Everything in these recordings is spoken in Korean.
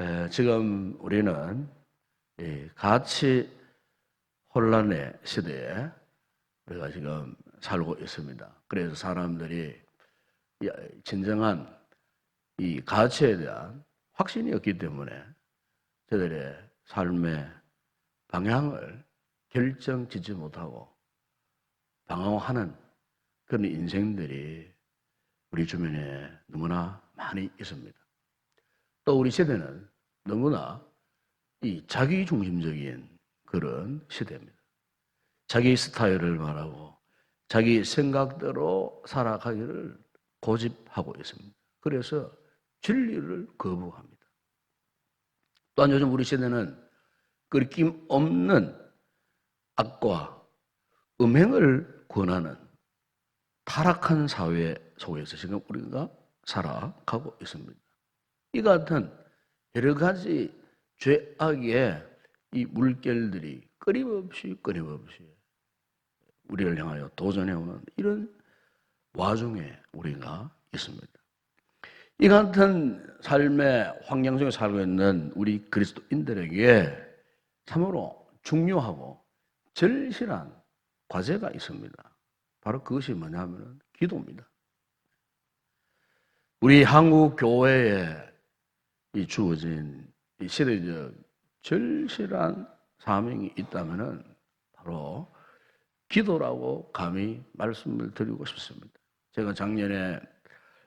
에, 지금 우리는 이 가치 혼란의 시대에 우리가 지금 살고 있습니다. 그래서 사람들이 이 진정한 이 가치에 대한 확신이 없기 때문에 저들의 삶의 방향을 결정 짓지 못하고 방황하는 그런 인생들이 우리 주변에 너무나 많이 있습니다. 또 우리 세대는 너무나 이 자기 중심적인 그런 시대입니다. 자기 스타일을 말하고 자기 생각대로 살아가기를 고집하고 있습니다. 그래서 진리를 거부합니다. 또한 요즘 우리 세대는 끓김 없는 악과 음행을 권하는 타락한 사회 속에서 지금 우리가 살아가고 있습니다. 이 같은 여러 가지 죄악의 이 물결들이 끊임없이 끊임없이 우리를 향하여 도전해오는 이런 와중에 우리가 있습니다. 이 같은 삶의 환경 속에 살고 있는 우리 그리스도인들에게 참으로 중요하고 절실한 과제가 있습니다. 바로 그것이 뭐냐면 기도입니다. 우리 한국 교회에 이 주어진 이 시대적 절실한 사명이 있다면은 바로 기도라고 감히 말씀을 드리고 싶습니다. 제가 작년에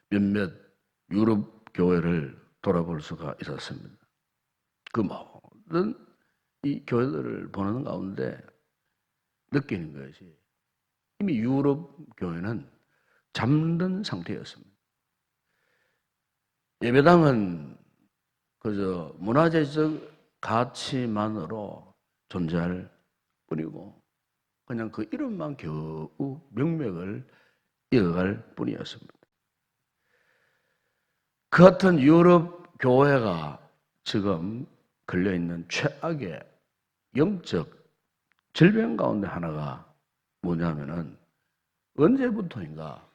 몇몇 유럽 교회를 돌아볼 수가 있었습니다. 그 모든 이 교회들을 보는 가운데 느끼는 것이 이미 유럽 교회는 잠든 상태였습니다. 예배당은 그저 문화재적 가치만으로 존재할 뿐이고 그냥 그 이름만 겨우 명맥을 이어갈 뿐이었습니다. 그 같은 유럽 교회가 지금 걸려 있는 최악의 영적 질병 가운데 하나가 뭐냐면은 언제부터인가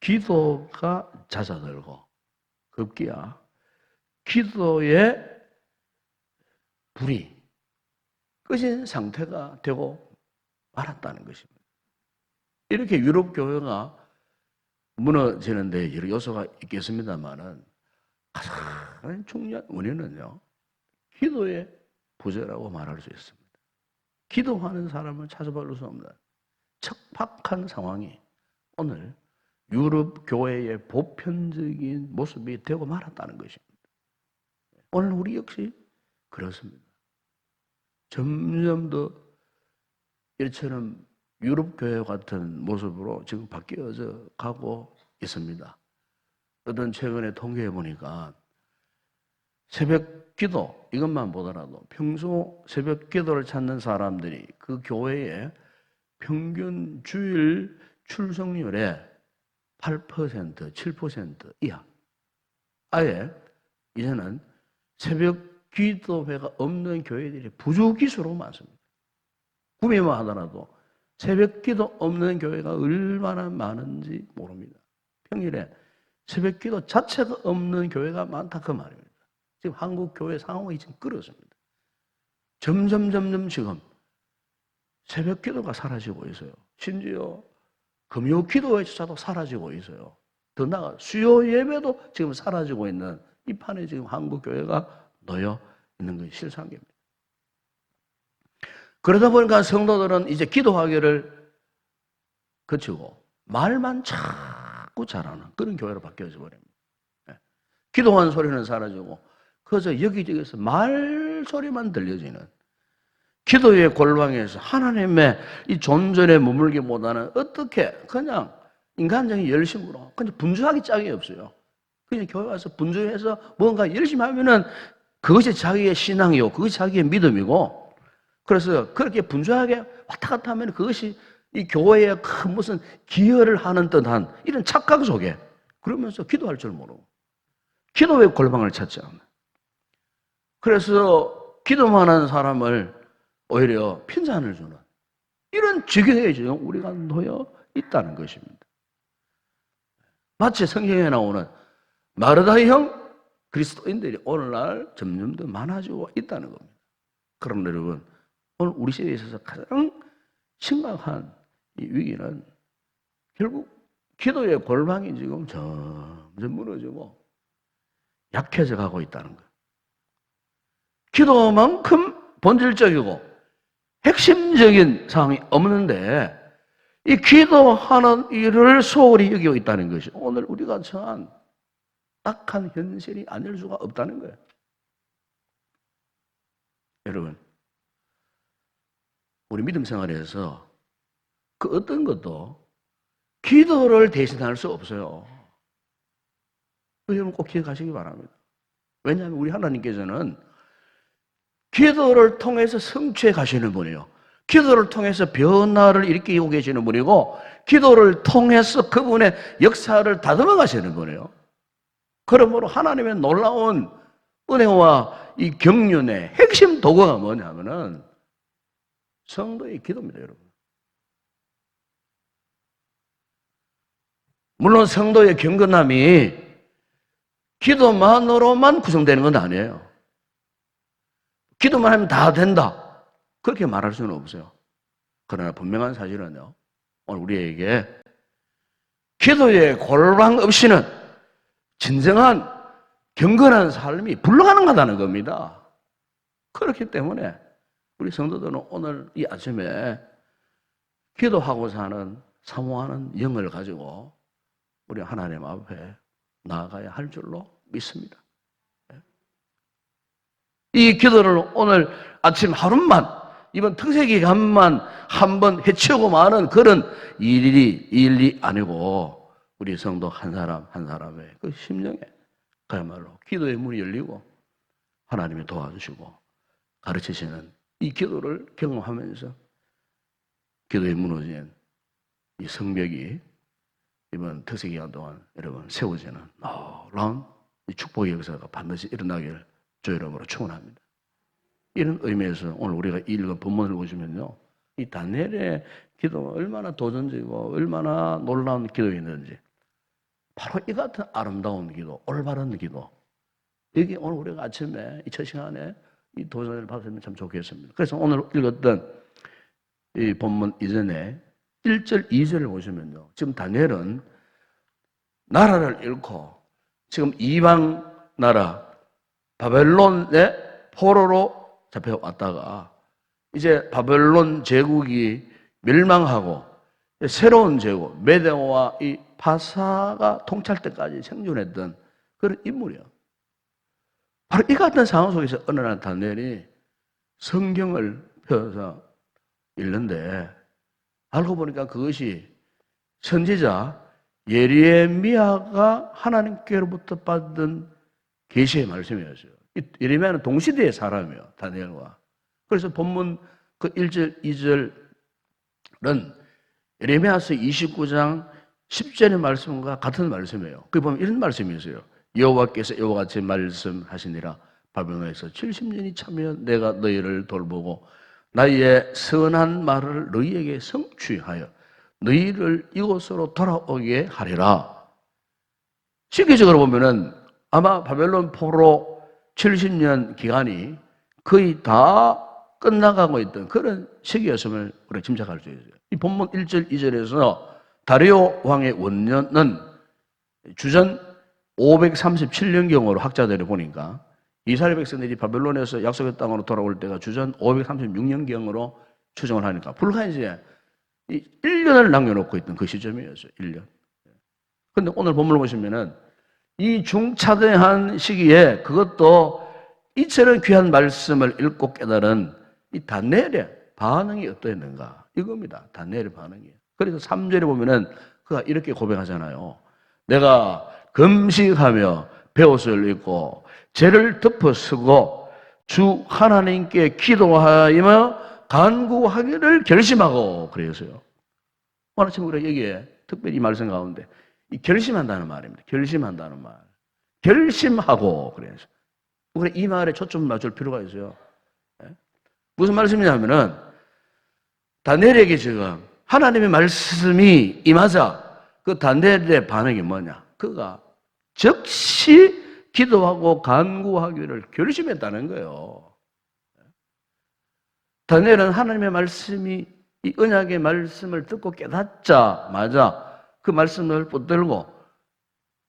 기도가 잦아들고 급기야 기도의 불이 꺼진 상태가 되고 말았다는 것입니다. 이렇게 유럽 교회가 무너지는데 여러 요소가 있겠습니다만은 가장 중요한 원인은요 기도의 부재라고 말할 수 있습니다. 기도하는 사람을 찾아볼 수 없는 척박한 상황이 오늘 유럽 교회의 보편적인 모습이 되고 말았다는 것입니다. 오늘 우리 역시 그렇습니다. 점점 더 이처럼 유럽 교회 같은 모습으로 지금 바뀌어져 가고 있습니다. 어떤 최근에 통계해 보니까 새벽 기도 이것만 보더라도 평소 새벽 기도를 찾는 사람들이 그 교회의 평균 주일 출석률의 8%, 7% 이하. 아예 이제는 새벽 기도회가 없는 교회들이 부주기수로 많습니다. 구매만 하더라도 새벽 기도 없는 교회가 얼마나 많은지 모릅니다. 평일에 새벽 기도 자체가 없는 교회가 많다 그 말입니다. 지금 한국 교회 상황이 지금 그렇습니다. 점점 점점 지금 새벽 기도가 사라지고 있어요. 심지어 금요 기도회조차도 사라지고 있어요. 더 나아가 수요 예배도 지금 사라지고 있는 이 판에 지금 한국 교회가 놓여 있는 것이 실상입니다. 그러다 보니까 성도들은 이제 기도하기를 그치고 말만 자꾸 잘하는 그런 교회로 바뀌어져 버립니다. 예. 기도하는 소리는 사라지고 그저 여기저기서 말 소리만 들려지는 기도의 골방에서 하나님의 이 존전에 머물기보다는 어떻게 그냥 인간적인 열심으로 그냥 분주하기 짝이 없어요. 그냥 교회 와서 분주해서 뭔가 열심히 하면은 그것이 자기의 신앙이요. 그것이 자기의 믿음이고 그래서 그렇게 분주하게 왔다 갔다 하면 그것이 이 교회에 큰 무슨 기여를 하는 듯한 이런 착각 속에 그러면서 기도할 줄 모르고 기도의 골방을 찾지 않아. 그래서 기도만 하는 사람을 오히려 핀잔을 주는 이런 지경에 지금 우리가 놓여 있다는 것입니다. 마치 성경에 나오는 마르다의 형 그리스도인들이 오늘날 점점 더 많아지고 있다는 겁니다. 그럼 여러분, 오늘 우리 시대에 있어서 가장 심각한 이 위기는 결국 기도의 골방이 지금 점점 무너지고 약해져 가고 있다는 거예요. 기도만큼 본질적이고 핵심적인 상황이 없는데 이 기도하는 일을 소홀히 여기고 있다는 것이 오늘 우리가 처한 딱한 현실이 아닐 수가 없다는 거예요. 여러분, 우리 믿음 생활에서 그 어떤 것도 기도를 대신할 수 없어요. 그 여러분 꼭 기억하시기 바랍니다. 왜냐하면 우리 하나님께서는 기도를 통해서 성취해 가시는 분이에요. 기도를 통해서 변화를 일으키고 계시는 분이고, 기도를 통해서 그분의 역사를 다듬어 가시는 분이에요. 그러므로 하나님의 놀라운 은혜와 이 경륜의 핵심 도구가 뭐냐면은 성도의 기도입니다, 여러분. 물론 성도의 경건함이 기도만으로만 구성되는 건 아니에요. 기도만 하면 다 된다. 그렇게 말할 수는 없어요. 그러나 분명한 사실은요. 오늘 우리에게 기도의 골방 없이는 진정한 경건한 삶이 불가능하다는 겁니다. 그렇기 때문에 우리 성도들은 오늘 이 아침에 기도하고 사는 사모하는 영을 가지고 우리 하나님 앞에 나아가야 할 줄로 믿습니다. 이 기도를 오늘 아침 하루만 이번 특세 기간만 한번 해치우고 마는 그런 일이 일이 아니고 우리 성도 한 사람 한 사람의 그 심령에 그야말로 기도의 문이 열리고 하나님이 도와주시고 가르치시는 이 기도를 경험하면서 기도에 무너진 이 성벽이 이번 특세 기간 동안 여러분 세워지는 놀라운 이 축복의 역사가 반드시 일어나길 주 이름으로 축원합니다. 이런 의미에서 오늘 우리가 읽은 본문을 보시면요. 이 다니엘의 기도가 얼마나 도전적이고 얼마나 놀라운 기도였는지 바로 이 같은 아름다운 기도, 올바른 기도 여기 오늘 우리가 아침에 이 첫 시간에 이 도전을 받으면 참 좋겠습니다. 그래서 오늘 읽었던 이 본문 이전에 1절, 2절을 보시면요. 지금 다니엘은 나라를 잃고 지금 이방 나라 바벨론의 포로로 잡혀왔다가 이제 바벨론 제국이 멸망하고 새로운 제국 메데오와 이 파사가 통찰 때까지 생존했던 그런 인물이요. 바로 이 같은 상황 속에서 어느 날 다니엘이 성경을 펴서 읽는데 알고 보니까 그것이 선지자 예레미야가 하나님께로부터 받은 계시의 말씀이었어요. 이 예레미야는 동시대의 사람이에요. 다니엘과. 그래서 본문 그 1절, 2절은 예 레미야서 29장 10절의 말씀과 같은 말씀이에요. 그 보면 이런 말씀이 있어요. 여호와께서 이와 같이 말씀하시니라 바벨론에서 70년이 차면 내가 너희를 돌보고 나의 선한 말을 너희에게 성취하여 너희를 이곳으로 돌아오게 하리라. 실기적으로 보면은 아마 바벨론 포로 70년 기간이 거의 다 끝나가고 있던 그런 시기였음을 우리가 짐작할 수 있어요. 이 본문 1절, 2절에서 다리오 왕의 원년은 주전 537년경으로 학자들이 보니까 이스라엘 백성들이 바벨론에서 약속의 땅으로 돌아올 때가 주전 536년경으로 추정을 하니까 불과 이제 1년을 남겨놓고 있던 그 시점이었어요. 1년. 근데 오늘 본문을 보시면은 이 중차대한 시기에 그것도 이처럼 귀한 말씀을 읽고 깨달은 이 다니엘의 반응이 어떠했는가? 이겁니다. 다니엘의 반응이. 그래서 3절에 보면은 그가 이렇게 고백하잖아요. 내가 금식하며 배옷을 입고 죄를 덮어 쓰고 주 하나님께 기도하며 간구하기를 결심하고 그래서요. 오늘 아침 우리가 여기에 특별히 이 말씀 가운데 이 결심한다는 말입니다. 결심한다는 말. 결심하고 그래서 우리 이 말에 초점 맞출 필요가 있어요. 예? 무슨 말씀이냐면은 다니엘에게 지금 하나님의 말씀이 임하자 그 다니엘의 반응이 뭐냐? 그가 즉시 기도하고 간구하기를 결심했다는 거예요. 다니엘은 하나님의 말씀이 이 언약의 말씀을 듣고 깨닫자마자 그 말씀을 붙들고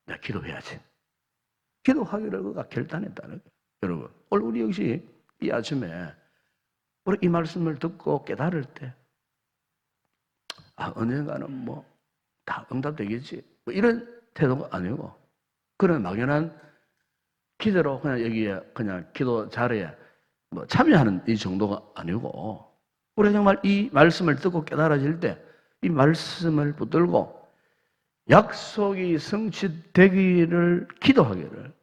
내가 기도해야지. 기도하기를 그가 결단했다는 거예요. 여러분, 오늘 우리 역시 이 아침에 우리 이 말씀을 듣고 깨달을 때, 아, 언젠가는 뭐, 다 응답되겠지. 뭐 이런 태도가 아니고, 그런 막연한 기대로 그냥 여기에 그냥 기도 자리에 뭐 참여하는 이 정도가 아니고, 우리가 정말 이 말씀을 듣고 깨달아질 때, 이 말씀을 붙들고 약속이 성취되기를 기도하기를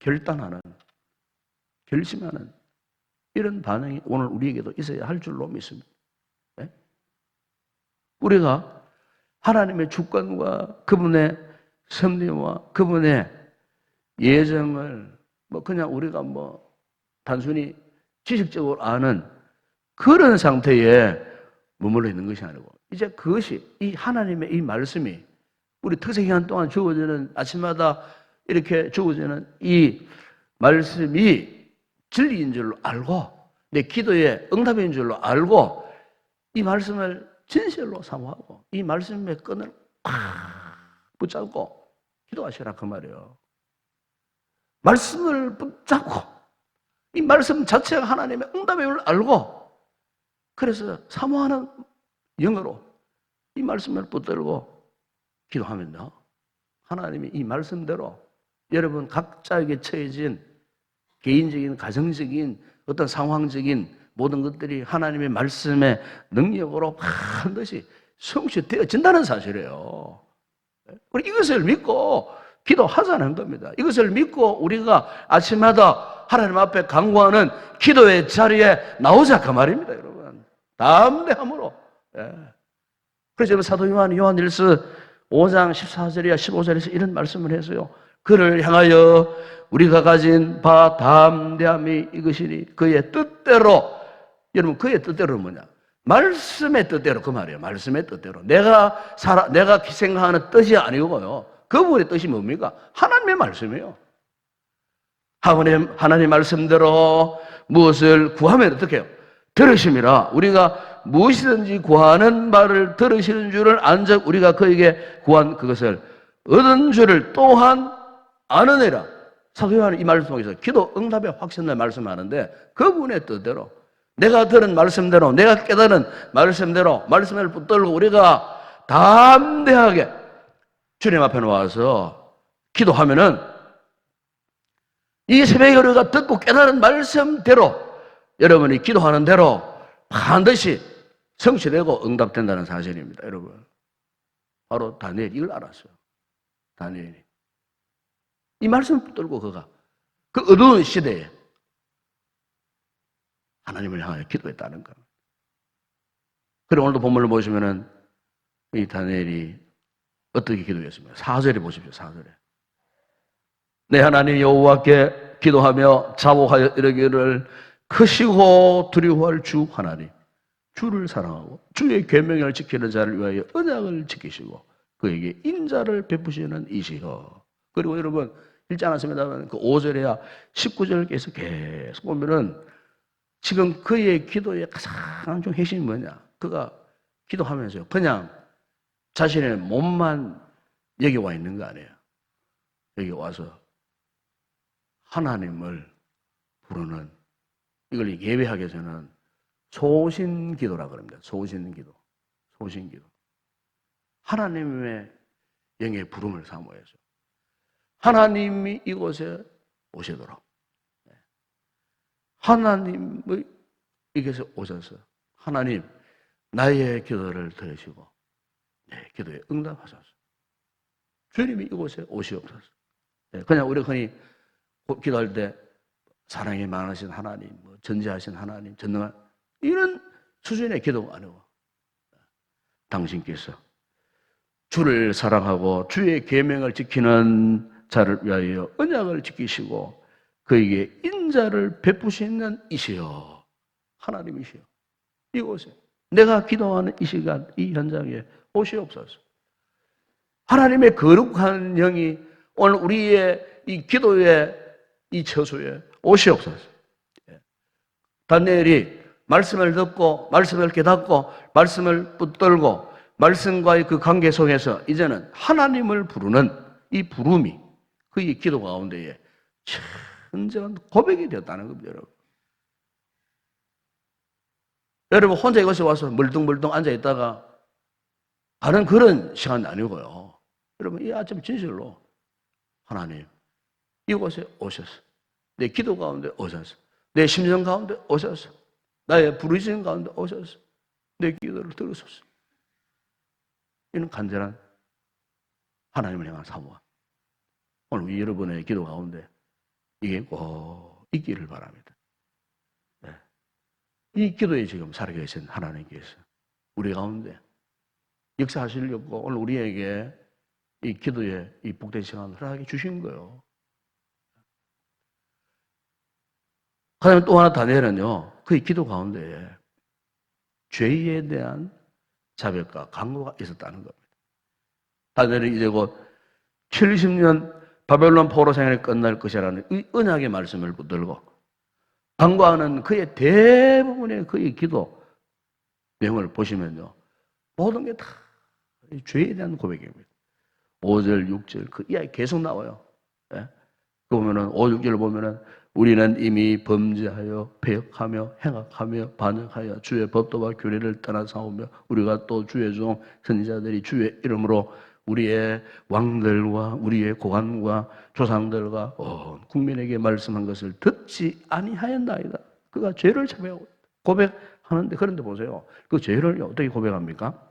결단하는, 결심하는 이런 반응이 오늘 우리에게도 있어야 할 줄로 믿습니다. 네? 우리가 하나님의 주권과 그분의 섭리와 그분의 예정을 뭐 그냥 우리가 뭐 단순히 지식적으로 아는 그런 상태에 머물러 있는 것이 아니고 이제 그것이 이 하나님의 이 말씀이 우리 특세 기간 동안 주어지는 아침마다 이렇게 주어지는 이 말씀이 진리인 줄로 알고 내 기도의 응답인 줄로 알고 이 말씀을 진실로 사모하고 이 말씀의 끈을 꽉 붙잡고 기도하시라 그 말이에요. 말씀을 붙잡고 이 말씀 자체가 하나님의 응답인 줄 알고 그래서 사모하는 영어로 이 말씀을 붙들고 기도하면요. 하나님이 이 말씀대로 여러분 각자에게 처해진 개인적인 가정적인 어떤 상황적인 모든 것들이 하나님의 말씀의 능력으로 반드시 성취되어진다는 사실이에요. 우리 이것을 믿고 기도하자는 겁니다. 이것을 믿고 우리가 아침마다 하나님 앞에 강구하는 기도의 자리에 나오자 그 말입니다, 여러분. 담대함으로. 예. 그래서 사도 요한 요한 일서 5장 14절이야 15절에서 이런 말씀을 했어요. 그를 향하여 우리가 가진 바 담대함이 이것이니 그의 뜻대로 여러분 그의 뜻대로는 뭐냐? 말씀의 뜻대로 그 말이에요. 말씀의 뜻대로 내가 살아 내가 생각하는 뜻이 아니고요. 그분의 뜻이 뭡니까? 하나님의 말씀이에요. 하나님 하나님 말씀대로 무엇을 구하면 어떻게 해요? 들으심이라 우리가 무엇이든지 구하는 말을 들으시는 줄을 안적 우리가 그에게 구한 그것을 얻은 줄을 또한 아느니라. 사도 요한은 이 말씀 속에서 기도 응답의 확신을 말씀하는데 그분의 뜻대로 내가 들은 말씀대로 내가 깨달은 말씀대로 말씀을 붙들고 우리가 담대하게 주님 앞에 나와서 기도하면은 이 새벽에 우리가 듣고 깨달은 말씀대로 여러분이 기도하는 대로 반드시 성취되고 응답된다는 사실입니다, 여러분. 바로 다니엘이 이걸 알았어요. 다니엘이. 이 말씀을 붙들고 그가 그 어두운 시대에 하나님을 향하여 기도했다는 것. 그리고 오늘도 본문을 보시면은 이 다니엘이 어떻게 기도했습니까? 4절에 보십시오. 4절에. 내 하나님 여호와께 기도하며 자복하여 이르기를 크시고 두려워할 주 하나님 주를 사랑하고 주의 계명을 지키는 자를 위하여 언약을 지키시고 그에게 인자를 베푸시는 이시여. 그리고 여러분 읽지 않았습니다만 그 5절에야 19절께서 계속 보면은 지금 그의 기도의 가장 좀 핵심이 뭐냐? 그가 기도하면서 그냥 자신의 몸만 여기 와 있는 거 아니에요. 여기 와서 하나님을 부르는 이걸 예배학에서는 소신 기도라 그럽니다. 소신 기도. 소신 기도. 하나님의 영의 부름을 사모해서 하나님이 이곳에 오시도록 네. 이곳에 오셔서 하나님 나의 기도를 들으시고 내 기도에 응답하소서. 주님이 이곳에 오시옵소서. 네, 그냥 우리 흔히 기도할 때 사랑이 많으신 하나님, 뭐 전지하신 하나님, 전능한 이런 수준의 기도가 아니고 당신께서 주를 사랑하고 주의 계명을 지키는 자를 위하여 언약을 지키시고 그에게 인 자를 베푸시는 이시여 하나님이시여 이곳에 내가 기도하는 이 시간 이 현장에 오시옵소서 하나님의 거룩한 영이 오늘 우리의 이 기도의 이 처소에 오시옵소서. 예. 다니엘이 말씀을 듣고 말씀을 깨닫고 말씀을 붙들고 말씀과의 그 관계 속에서 이제는 하나님을 부르는 이 부름이 그의 기도 가운데에 진정한 고백이 되었다는 겁니다, 여러분. 여러분 혼자 이곳에 와서 멀뚱멀뚱 앉아 있다가 하는 그런 시간 아니고요. 여러분 이 아침 진실로 하나님 이곳에 오셔서 내 기도 가운데 오셔서 내 심정 가운데 오셔서 나의 부르짖음 가운데 오셔서 내 기도를 들으소서. 이는 간절한 하나님을 향한 사모함. 오늘 여러분의 기도 가운데 이게 꼭 있기를 바랍니다. 네. 이 기도에 지금 살아계신 하나님께서 우리 가운데 역사하시려고 오늘 우리에게 이 기도에 이 복된 시간을 허락해 주신 거예요. 하나님 또 하나 다니엘은요, 그의 기도 가운데에 죄에 대한 자백과 강구가 있었다는 겁니다. 다니엘은 이제 곧 70년 바벨론 포로 생활이 끝날 것이라는 이 언약의 말씀을 붙들고 강구하는 그의 대부분의 그의 기도 내용을 보시면요. 모든 게 다 죄에 대한 고백입니다. 5절, 6절, 그 이야기 계속 나와요. 예? 그 보면은, 5, 6절 보면은, 우리는 이미 범죄하여, 배역하며, 행악하며, 반역하여, 주의 법도와 규례를 떠나 싸우며, 우리가 또 주의 종, 선지자들이 주의 이름으로 우리의 왕들과 우리의 고관과 조상들과 온 국민에게 말씀한 것을 듣지 아니하였나이다. 그가 죄를 참여하고 고백하는데, 그런데 보세요. 그 죄를 어떻게 고백합니까?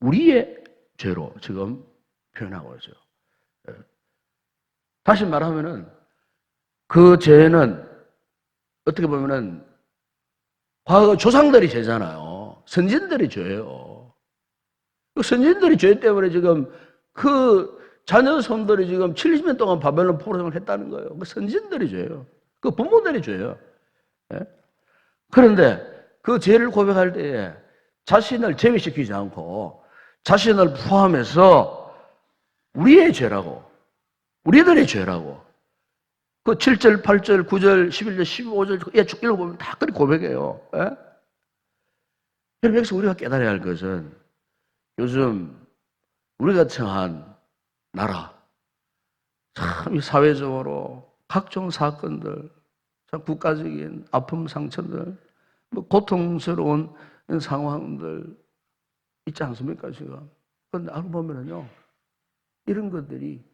우리의 죄로 지금 표현하고 있어요. 예. 다시 말하면은 그 죄는 어떻게 보면은 과거 조상들이 죄잖아요. 선진들이 죄예요. 그 선진들이 죄 때문에 지금 그 자녀 손들이 지금 70년 동안 바벨론 포로생을 했다는 거예요. 그 선진들이 죄예요. 그 부모들이 죄예요. 예? 그런데 그 죄를 고백할 때에 자신을 제외시키지 않고 자신을 포함해서 우리의 죄라고, 우리들의 죄라고. 그 7절, 8절, 9절, 11절, 15절, 예, 쭉 읽어보면 다 그렇게 고백해요. 예? 여러분, 여기서 우리가 깨달아야 할 것은 요즘 우리가 처한 나라, 참 사회적으로 각종 사건들, 참 국가적인 아픔, 상처들, 뭐 고통스러운 상황들, 있지 않습니까, 지금? 그런데 알고 보면은요, 이런 것들이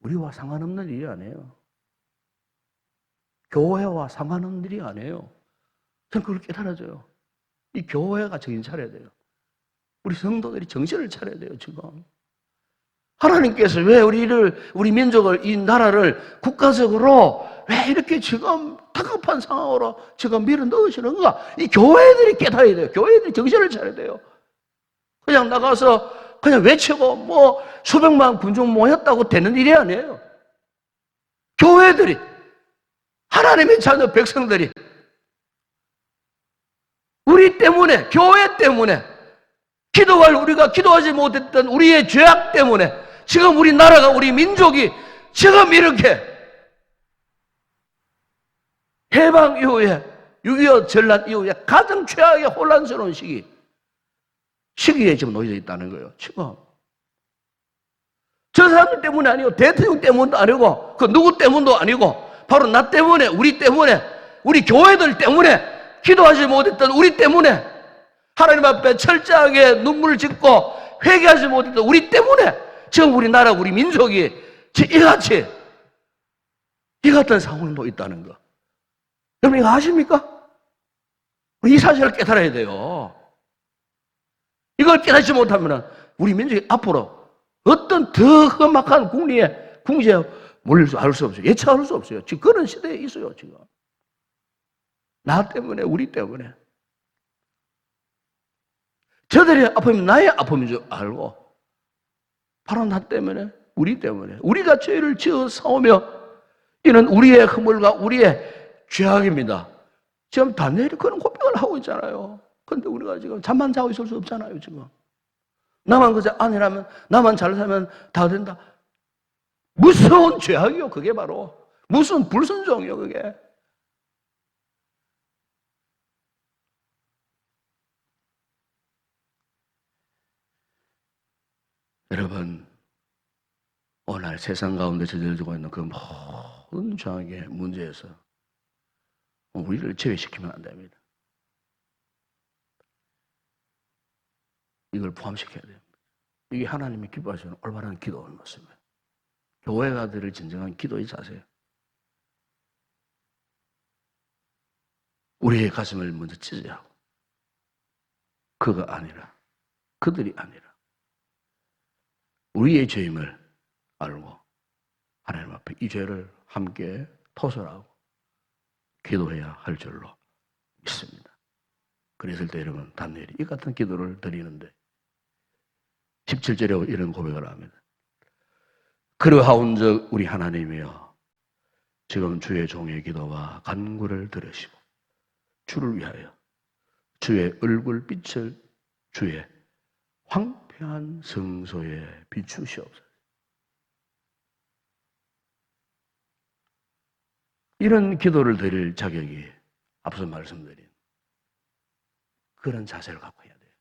우리와 상관없는 일이 아니에요. 교회와 상관없는 일이 아니에요. 저는 그걸 깨달아져요. 이 교회가 정신 차려야 돼요. 우리 성도들이 정신을 차려야 돼요, 지금. 하나님께서 왜 우리를, 우리 민족을, 이 나라를 국가적으로 왜 이렇게 지금 다급한 상황으로 지금 밀어 넣으시는가? 이 교회들이 깨달아야 돼요. 교회들이 정신을 차려야 돼요. 그냥 나가서 그냥 외치고 뭐 수백만 군중 모였다고 되는 일이 아니에요. 교회들이 하나님의 자녀 백성들이 우리 때문에 교회 때문에 기도할 우리가 기도하지 못했던 우리의 죄악 때문에 지금 우리 나라가 우리 민족이 지금 이렇게 해방 이후에 6.25 전란 이후에 가장 최악의 혼란스러운 시기 시기에 지금 놓여져 있다는 거예요. 지금. 저 사람들 때문이 아니고 대통령 때문도 아니고 그 누구 때문도 아니고 바로 나 때문에 우리 때문에 우리 교회들 때문에 기도하지 못했던 우리 때문에 하나님 앞에 철저하게 눈물을 짓고 회개하지 못했던 우리 때문에 지금 우리나라 우리 민족이 이같이 이 같은 놓여 있다는 거. 여러분 이거 아십니까? 이 사실을 깨달아야 돼요. 이걸 깨닫지 못하면 우리 민족이 앞으로 어떤 더 험악한 국리에 궁지에 몰릴 수, 알 수 없어요. 예측할 수 없어요. 지금 그런 시대에 있어요, 지금. 나 때문에, 우리 때문에. 저들의 아픔이 나의 아픔인 줄 알고, 바로 나 때문에, 우리 때문에, 우리가 죄를 지어 싸우며, 이는 우리의 허물과 우리의 죄악입니다. 지금 다니엘이 그런 고백을 하고 있잖아요. 근데 우리가 지금 잠만 자고 있을 수 없잖아요, 지금. 나만 그저 아니라면, 나만 잘 살면 다 된다. 무서운 죄악이요, 그게 바로. 무슨 불순종이요, 그게. 여러분, 오늘 세상 가운데 저질르고 있는 그 모든 죄악의 문제에서 우리를 제외시키면 안 됩니다. 이걸 포함시켜야 돼요. 이게 하나님이 기뻐하시는 올바른 기도의 모습이에요. 교회가 들을 진정한 기도의 자세예요. 우리의 가슴을 먼저 하고 그가 아니라 그들이 아니라 우리의 죄임을 알고 하나님 앞에 이 죄를 함께 토설하고 기도해야 할 줄로 믿습니다. 그랬을 때 여러분 단일이 이 같은 기도를 드리는데 17절에 이런 고백을 합니다. 그러하온즉 우리 하나님이여 지금 주의 종의 기도와 간구를 들으시고 주를 위하여 주의 얼굴 빛을 주의 황 폐한 성소에 비추시옵소서. 이런 기도를 드릴 자격이 앞서 말씀드린 그런 자세를 갖고 해야 돼요.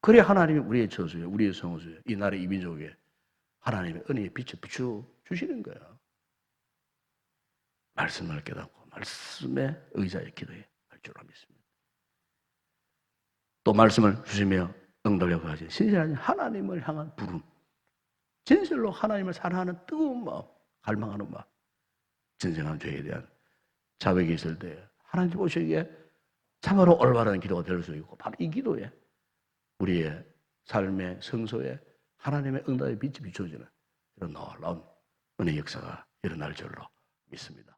그래 하나님이 우리의 저수에, 우리의 성소에, 이 나라의 이민족에 하나님의 은혜의 빛을 비추 주시는 거예요. 말씀을 깨닫고 말씀에 의자에 기도해 할 줄로 믿습니다. 또 말씀을 주시며 응답하고 하신 신실하신 하나님을 향한 부름, 진실로 하나님을 사랑하는 뜨거운 마음, 갈망하는 마음, 진정한 죄에 대한 자백이 있을 때 하나님 보시기에 참으로 올바른 기도가 될 수 있고 바로 이 기도에 우리의 삶의 성소에 하나님의 응답의 빛이 비춰지는 이런 놀라운 은혜 역사가 일어날 줄로 믿습니다.